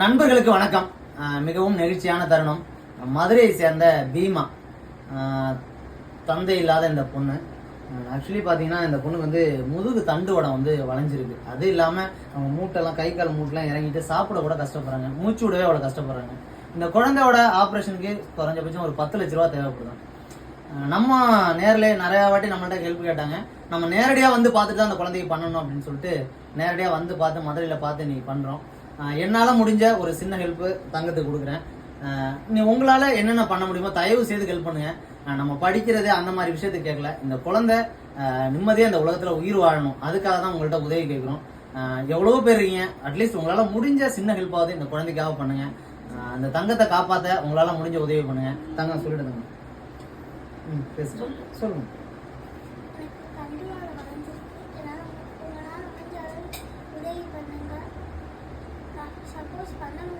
நண்பர்களுக்கு வணக்கம். மிகவும் நெகிழ்ச்சியான தருணம். மதுரையை சேர்ந்த பீமா தந்தை இல்லாத இந்த பொண்ணு. ஆக்சுவலி பார்த்தீங்கன்னா இந்த பொண்ணுக்கு வந்து முதுகு தண்டு வடம் வந்து வளைஞ்சிருக்கு. அது இல்லாமல் அவங்க மூட்டெல்லாம் கை கால் மூட்டெல்லாம் இறங்கிட்டு சாப்பிட கூட கஷ்டப்படுறாங்க. மூச்சு விடவே அவ்வளோ கஷ்டப்படுறாங்க. இந்த குழந்தையோட ஆப்ரேஷனுக்கு குறைஞ்சபட்சம் ஒரு பத்து லட்ச ரூபா தேவைப்படுது. நம்ம நேரில் நிறையா வாட்டி நம்மள்ட்ட ஹெல்ப் கேட்டாங்க. நம்ம நேரடியாக வந்து பார்த்துட்டு தான் அந்த குழந்தைக்கு பண்ணணும் அப்படின்னு சொல்லிட்டு நேரடியாக வந்து பார்த்து மதுரையில் பார்த்து நீ பண்ணுறோம் என்னால முடிஞ்ச ஒரு சின்ன ஹெல்ப் தங்கத்துக்கு கொடுக்குறேன். நீ உங்களால என்னென்ன பண்ண முடியுமோ தயவு செய்து ஹெல்ப் பண்ணுங்க. நம்ம படிக்கிறது அந்த மாதிரி விஷயத்துக்கு கேட்கல. இந்த குழந்தை அஹ் நிம்மதியா இந்த உலகத்துல உயிர் வாழணும். அதுக்காக தான் உங்கள்ட்ட உதவி கேட்கிறோம். அஹ் எவ்வளவோ பேர் இருக்கீங்க. அட்லீஸ்ட் உங்களால முடிஞ்ச சின்ன ஹெல்ப்பாவது இந்த குழந்தைக்காக பண்ணுங்க. அஹ் அந்த தங்கத்தை காப்பாத்த உங்களால முடிஞ்ச உதவி பண்ணுங்க. தங்கம் சொல்லிடுங்க. ம் பேசு சொல்லுங்க. Suppose Panam